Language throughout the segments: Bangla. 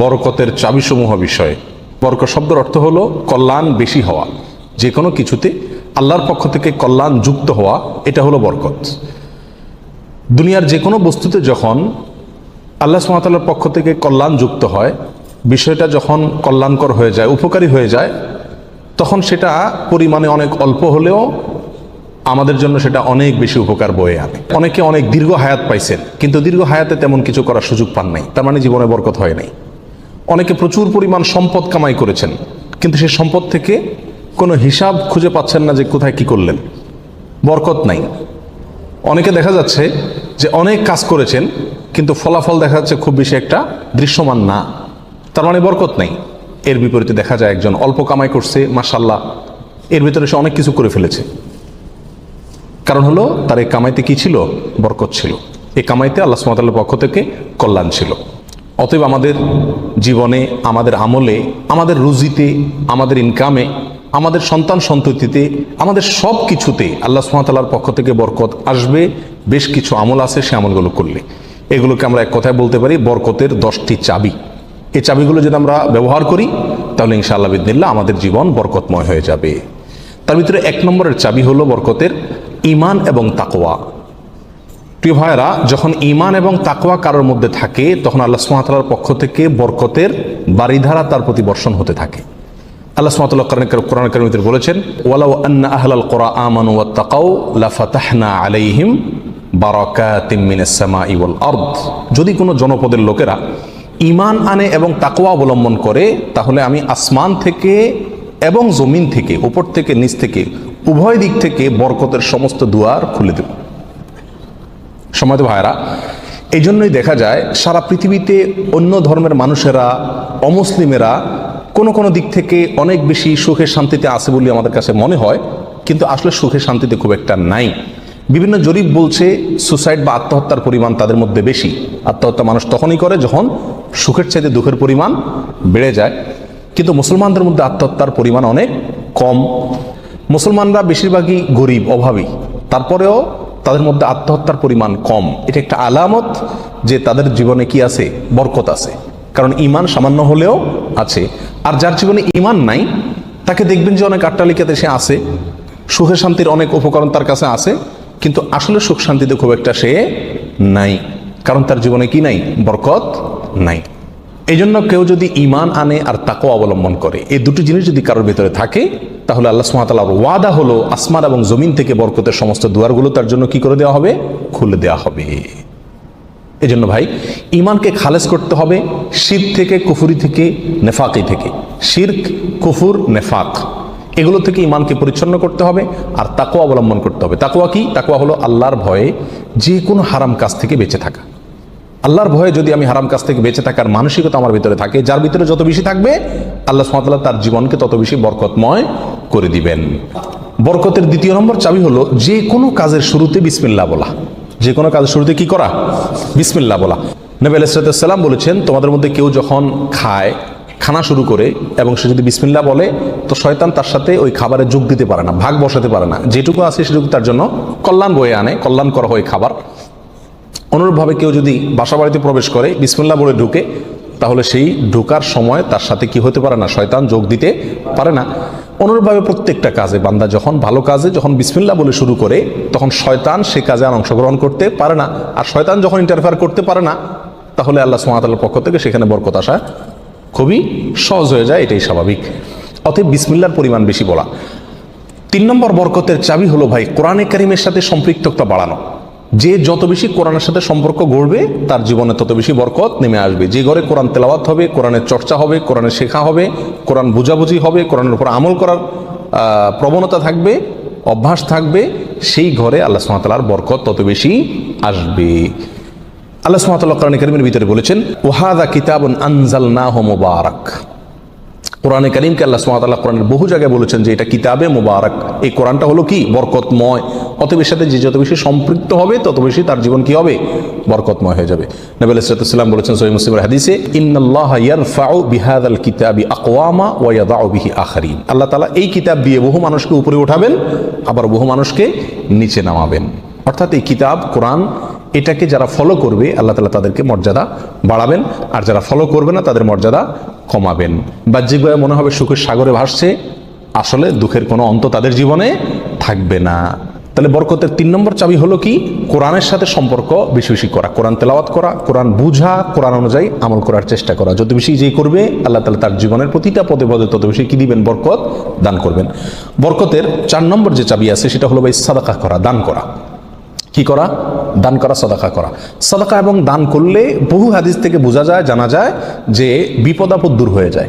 বরকতের চাবিসমূহ বিষয়ে। বরকত শব্দের অর্থ হলো কল্যাণ বেশি হওয়া। যে কোনো কিছুতে আল্লাহর পক্ষ থেকে কল্যাণ যুক্ত হওয়া, এটা হলো বরকত। দুনিয়ার যে কোনো বস্তুতে যখন আল্লাহ সুমাতাল্লার পক্ষ থেকে কল্যাণ যুক্ত হয়, বিষয়টা যখন কল্যাণকর হয়ে যায়, উপকারী হয়ে যায়, তখন সেটা পরিমাণে অনেক অল্প হলেও আমাদের জন্য সেটা অনেক বেশি উপকার বয়ে আনে। অনেকে অনেক দীর্ঘ হায়াত পাইছেন, কিন্তু দীর্ঘ হায়াতে তেমন কিছু করার সুযোগ পান নাই। তার মানে জীবনে বরকত হয় নাই। অনেকে প্রচুর পরিমাণ সম্পদ কামাই করেছেন, কিন্তু সেই সম্পদ থেকে কোনো হিসাব খুঁজে পাচ্ছেন না যে কোথায় কি করলেন। বরকত নাই। অনেকে দেখা যাচ্ছে যে অনেক কাজ করেছেন, কিন্তু ফলাফল দেখা যাচ্ছে খুব বেশি একটা দৃশ্যমান না। তার মানে বরকত নাই। এর বিপরীতে দেখা যায় একজন অল্প কামাই করছে মাসাল্লাহ এর ভিতরে সে অনেক কিছু করে ফেলেছে। কারণ হলো, তার এই কামাইতে কি ছিল? বরকত ছিল। এই কামাইতে আল্লাহ সুমতাল্লার পক্ষ থেকে কল্যাণ ছিল। অতএব আমাদের জীবনে, আমাদের আমলে, আমাদের রুজিতে, আমাদের ইনকামে আমাদের সন্তান সন্ততিতে, আমাদের সব কিছুতে আল্লাহ সুমতাল্লার পক্ষ থেকে বরকত আসবে। বেশ কিছু আমল আছে, সে আমলগুলো করলে। এগুলোকে আমরা এক কথায় বলতে পারি, বরকতের দশটি চাবি। এই চাবিগুলো যদি আমরা ব্যবহার করি, তাহলে ইনশাআল্লাহ বিদিল্লা আমাদের জীবন বরকতময় হয়ে যাবে। তার ভিতরে এক নম্বরের চাবি হলো বরকতের ইমান এবং তাকোয়া প্রিয় ভাইয়েরা, যখন ইমান এবং তাকোয়া কারোর মধ্যে থাকে, তখন আল্লাহ সুমাতালার পক্ষ থেকে বরকতের বাড়িধারা তার প্রতি বর্ষণ হতে থাকে। আল্লাহ সুমাতাল্লাহ কোরআন করিমিতে বলেছেন, ওয়ালাউ আন্না আহলাল কোরআ আমানু ওয়া তাকাউ লাফাতাহনা আলাইহিম বারাকাতিম মিনাস সামাই ওয়াল আরদ। যদি কোনো জনপদের লোকেরা ইমান আনে এবং তাকোয়া অবলম্বন করে, তাহলে আমি আসমান থেকে এবং জমিন থেকে, উপর থেকে, নিচ থেকে, উভয় দিক থেকে বরকতের সমস্ত দুয়ার খুলে দেব। সময় ভাইরা এই জন্যই দেখা যায় সারা পৃথিবীতে অন্য ধর্মের মানুষেরা, অমুসলিমেরা কোনো কোনো দিক থেকে অনেক বেশি সুখে শান্তিতে আছে বলে আমাদের কাছে মনে হয়, কিন্তু আসলে সুখে শান্তিতে খুব একটা নাই। বিভিন্ন জরিপ বলছে সুসাইড বা আত্মহত্যার পরিমাণ তাদের মধ্যে বেশি। আত্মহত্যা মানুষ তখনই করে যখন সুখের চাইতে দুঃখের পরিমাণ বেড়ে যায়। কিন্তু মুসলমানদের মধ্যে আত্মহত্যার পরিমাণ অনেক কম। মুসলমানরা বেশিরভাগই গরিব, অভাবী। তারপরেও তাদের মধ্যে আত্মহত্যার পরিমাণ কম। এটা একটা আলামত যে তাদের জীবনে কি আছে? বরকত আছে। কারণ ইমান সামান্য হলেও আছে। আর যার জীবনে ইমান নাই, তাকে দেখবেন যে অনেক আট্টালিকাতে সে আছে। সুখে শান্তির অনেক উপকরণ তার কাছে আছে। কিন্তু আসলে সুখ শান্তিতে খুব একটা সে নাই। কারণ তার জীবনে কি নাই? বরকত নাই। এই জন্য কেউ যদি ইমান আনে আর তাকেও অবলম্বন করে, এই দুটি জিনিস যদি কারোর ভিতরে থাকে, তাহলে আল্লাহ সুমাতালার ওয়াদা হলো আসমান এবং জমিন থেকে বরকতের সমস্ত দুয়ারগুলো তার জন্য কি করে দেওয়া হবে? খুলে দেওয়া হবে। এই জন্য ভাই ইমানকে খালেজ করতে হবে শির থেকে, কুফুরি থেকে, নেফাকি থেকে। শির্ক, কুফুর, নেফাক, এগুলো থেকে ইমানকে পরিচ্ছন্ন করতে হবে আর তাকুয়া অবলম্বন করতে হবে। তাকুয়া কি? তাকুয়া হলো আল্লাহর ভয়ে যে কোনো হারাম কাজ থেকে বেঁচে থাকা। আল্লাহর ভয়ে যদি আমি হারাম কাজ থেকে বেঁচে থাকার মানসিকতা আমার ভিতরে থাকে, যার ভিতরে যত বেশি থাকবে, আল্লাহ সুমাতাল্লাহ তার জীবনকে তত বেশি বরকতময় করে দিবেন। বরকতের দ্বিতীয় নম্বর চাবি হলো, যে কোনো কাজের শুরুতে বিসমিল্লা বলা। যে কোনো কাজের শুরুতে কি করা? বিসমিল্লা বলা। নবী আলাইসালাম বলেছেন, তোমাদের মধ্যে কেউ যখন খায়, খানা শুরু করে এবং সে যদি বিসমিল্লা বলে, তো শয়তান তার সাথে ওই খাবারে যোগ দিতে পারে না, ভাগ বসাতে পারে না। যেটুকু আছে সেটুকু তার জন্য কল্যাণ বয়ে আনে কল্যাণ করা হয় খাবার। অনুরূপভাবে কেউ যদি বাসা বাড়িতে প্রবেশ করে, বিসমুল্লাহ বলে ঢুকে, তাহলে সেই ঢোকার সময় তার সাথে কি হতে পারে না? শয়তান যোগ দিতে পারে না। অনুরূপভাবে প্রত্যেকটা কাজে বান্দা যখন ভালো কাজে, যখন বিসমিল্লা বলে শুরু করে, তখন শয়তান সে কাজে আর অংশগ্রহণ করতে পারে না। আর শয়তান যখন ইন্টারফেয়ার করতে পারে না, তাহলে আল্লাহ সুমাতাল্লার পক্ষ থেকে সেখানে বরকত আসা খুবই সহজ হয়ে যায়, এটাই স্বাভাবিক। অতএব বিসমিল্লার পরিমাণ বেশি বলা। তিন নম্বর বরকতের চাবি হলো, ভাই, কোরআনে কারিমের সাথে সম্পৃক্ততা বাড়ানো। যে যত বেশি কোরআনের সাথে সম্পর্ক গড়বে, তার জীবনে তত বেশি বরকত নেমে আসবে। যে ঘরে কোরআন তেলাওয়াত হবে, কোরআনের চর্চা হবে, কোরআনের শেখা হবে, কোরআন বুঝাবুঝি হবে, কোরআনের উপর আমল করার প্রবণতা থাকবে, অভ্যাস থাকবে, সেই ঘরে আল্লাহ সুমাতালার বরকত তত বেশি আসবে। আল্লাহ সুমাতাল্লাহ কোরআন করিমের ভিতরে বলেছেন, ওহাদা কিতাবন আনজাল না মোবারক। কোরআনে করিমকে আল্লাহ সুমাতাল্লাহ কোরআনের বহু জায়গায় বলেছেন যে এটা কিতাবে মোবারক। এই কোরআনটা হলো কি? বরকতময়। অতএব এর সাথে যে যত বেশি সম্পৃক্ত হবে, তত বেশি তার জীবন কি হবে? বরকতময় হয়ে যাবে। নবী আলাইসালাম বলেছেন সহি মুসলিমের হাদিসে, ইন্নাল্লাহ ইয়ারফাউ বিহাদাল কিতাবি আকওয়ামা ওয়া ইয়াদাউ বিহি আখারিন। আল্লাহ তাআলা এই কিতাব দিয়ে বহু মানুষকে উপরে উঠাবেন, আবার বহু মানুষকে নিচে নামাবেন। অর্থাৎ এই কিতাব, কোরআন, এটাকে যারা ফলো করবে, আল্লাহ তালা তাদেরকে মর্যাদা বাড়াবেন, আর যারা ফলো করবে না, তাদের মর্যাদা কমাবেন। বাহ্যিকভাবে মনে হবে সুখের সাগরে ভাসছে, আসলে দুঃখের কোনো অন্ত তাদের জীবনে থাকবে না। তাহলে বরকতের তিন নম্বর চাবি হলো কি? কোরআনের সাথে সম্পর্ক বেশি বেশি করা, কোরআন তেলাওয়াত করা, কোরআন বুঝা, কোরআন অনুযায়ী আমল করার চেষ্টা করা। যত বেশি যে করবে, আল্লাহ তালা তার জীবনের প্রতিটা পদে পদে তত বেশি কি দিবেন? বরকত দান করবেন। বরকতের চার নম্বর যে চাবি আছে, সেটা হলো ভাই সাদাকা করা, দান করা। কি করা? দান করা, সদাকা করা। সদাকা এবং দান করলে বহু হাদিস থেকে বোঝা যায়, জানা যায় যে বিপদ আপদ দূর হয়ে যায়।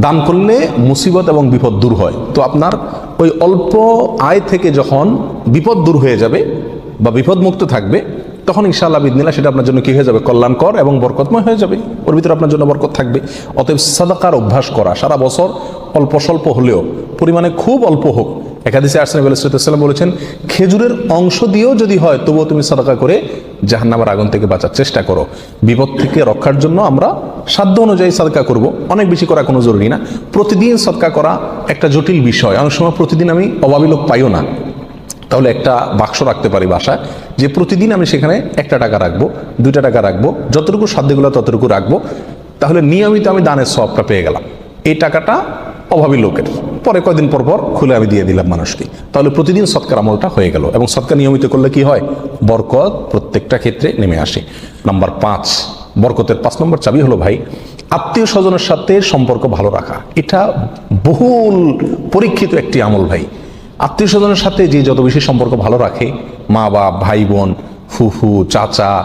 দান করলে মুসিবত এবং বিপদ দূর হয়। তো আপনার ওই অল্প আয় থেকে যখন বিপদ দূর হয়ে যাবে বা বিপদ মুক্ত থাকবে, তখন ইনশাআল্লাহ বিদিনা সেটা আপনার জন্য কী হয়ে যাবে? কল্যাণকর এবং বরকতময় হয়ে যাবে। ওর ভিতরে আপনার জন্য বরকত থাকবে। অতএব সাদাকার অভ্যাস করা, সারা বছর অল্প স্বল্প হলেও, পরিমাণে খুব অল্প হোক একাদিসে আর্সেন আলাইসাল্লাম বলেছেন, খেজুরের অংশ দিয়েও যদি হয়, তবুও তুমি সাদাকা করে জাহান্নামের আগুন থেকে বাঁচার চেষ্টা করো। বিপদ থেকে রক্ষার জন্য আমরা সাধ্য অনুযায়ী সাদকা করব। অনেক বেশি করা কোনো জরুরি না। প্রতিদিন সদকা করা একটা জটিল বিষয়। অনেক সময় প্রতিদিন আমি অভাবী লোক পাইও না। তাহলে একটা বাক্স রাখতে পারি বাসায়, যে প্রতিদিন আমি সেখানে একটা টাকা রাখব, দুইটা টাকা রাখব, যতটুকু সাধ্যগুলো ততটুকু রাখব, তাহলে নিয়মিত আমি দানের সবটা পেয়ে গেলাম। এই টাকাটা অভাবী লোকের। পরে কয়দিন পর পর খুলে আমি দিয়ে দিলাম মানুষকে। তাহলে প্রতিদিন সৎকার আমলটা হয়ে গেল এবং সৎকার নিয়মিত করলে কি হয়? বরকত প্রত্যেকটা ক্ষেত্রে নেমে আসে। নাম্বার পাঁচ, বরকতের পাঁচ নম্বর চাবি হলো, ভাই, আত্মীয় স্বজনের সাথে সম্পর্ক ভালো রাখা। এটা বহুল পরীক্ষিত একটি আমল, ভাই। আত্মীয় স্বজনের সাথে যে যত বেশি সম্পর্ক ভালো রাখে মা বাপ ভাই বোন ফুফু, চাচা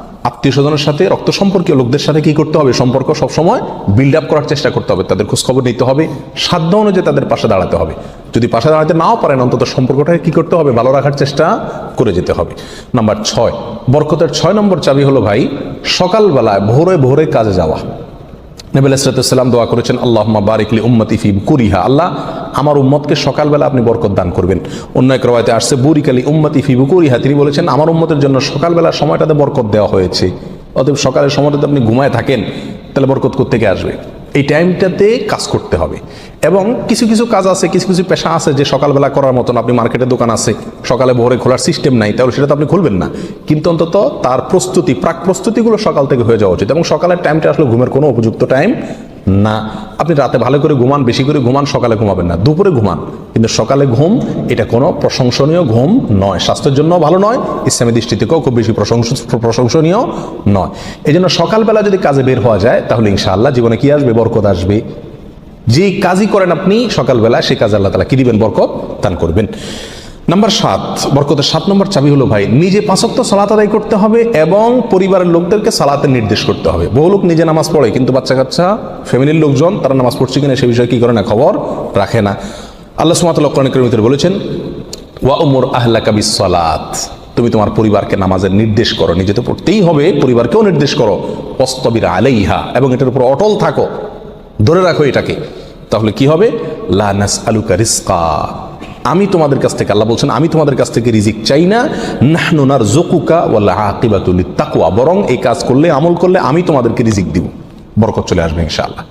আত্মীয় স্বজনের সাথে রক্ত সম্পর্কীয় লোকদের সাথে কি করতে হবে? সম্পর্ক সবসময় বিল্ড আপ করার চেষ্টা করতে হবে। তাদের খোঁজখবর নিতে হবে। সাধ্য অনুযায়ী তাদের পাশে দাঁড়াতে হবে। যদি পাশে দাঁড়াতে নাও পারেন, অন্তত সম্পর্কটাকে কি করতে হবে? ভালো রাখার চেষ্টা করে যেতে হবে। নাম্বার ছয়, বরকতের ছয় নম্বর চাবি হলো ভাই, সকালবেলায় ভোরে ভোরে কাজে যাওয়া। নবী আসরাতাম দোয়া করেছেন আল্লাহ বারিকলি উম্মতি ফি কুরিহা আল্লাহ আমার উম্মতকে সকালবেলা আপনি বরকত দান করবেন। অন্য এক রবায়তে আসছে বুরিকালি উম্মতি ফি বুকুরিহা। তিনি বলেছেন, আমার উম্মতের জন্য সকালবেলা সময়টাতে বরকত দেওয়া হয়েছে। অতএব সকালের সময়টাতে আপনি ঘুমায় থাকেন, তাহলে বরকত করতে আসবে? এই টাইমটাতে কাজ করতে হবে। এবং কিছু কিছু কাজ আছে, কিছু কিছু পেশা আছে যে সকালবেলা করার মতন আপনি মার্কেটে দোকান আছে, সকালে ভোরে খোলার সিস্টেম নাই, তাহলে সেটা তো আপনি খুলবেন না। কিন্তু অন্তত তার প্রস্তুতি, প্রাক প্রস্তুতিগুলো সকাল থেকে হয়ে যাওয়া উচিত। এবং সকালের টাইমটা আসলে ঘুমের কোনো উপযুক্ত টাইম না, আপনি রাতে ভালো করে ঘুমান, বেশি করে ঘুমান, সকালে ঘুমাবেন না। দুপুরে ঘুমান। কিন্তু সকালে ঘুম, এটা কোনো প্রশংসনীয় ঘুম নয়। স্বাস্থ্যের জন্য ভালো নয়, ইসলামী দৃষ্টি থেকেও খুব বেশি প্রশংস, প্রশংসনীয় নয়। এই জন্য সকালবেলা যদি কাজে বের হওয়া যায়, তাহলে ইনশাআল্লাহ জীবনে কি আসবে? বরকত আসবে। যে কাজই করেন আপনি, সকালবেলা সেই কাজ আল্লাহ তালা কি দিবেন? বরকত দান করবেন। নাম্বার সাত, বরকতের সাত নম্বর চাবি হলো, ভাই, নিজে পাঁচক্ত সালাত আদায় করতে হবে এবং পরিবারের লোকদেরকে সালাতের নির্দেশ করতে হবে। বহু লোক নিজে নামাজ পড়ে, কিন্তু বাচ্চা কাচ্চা ফ্যামিলির লোকজন, তারা নামাজ পড়ছে কিনা সে বিষয়ে কি করে না খবর রাখে না। আল্লাহ সুমাতাল্লাহ কোরআন বলেছেন, ওয়া উমর আহলা কাবি সালাত তুমি তোমার পরিবারকে নামাজের নির্দেশ করো, নিজে তো পড়তেই হবে, পরিবারকেও নির্দেশ করো। অস্তবির আলাইহা, এবং এটার উপর অটল থাকো, ধরে রাখো এটাকে। তাহলে কি হবে? লানাস আলুকা রিস্কা আমি তোমাদের কাছ থেকে, আল্লাহ বলছেন, আমি তোমাদের কাছ থেকে রিজিক চাই না। নাহনুনার জকুকা ওয়াল্লা আকিবাতুল তাকুয়া বরং এই কাজ করলে, আমল করলে আমি তোমাদেরকে রিজিক দিব। বরকত চলে আসবে ইনশাআল্লাহ।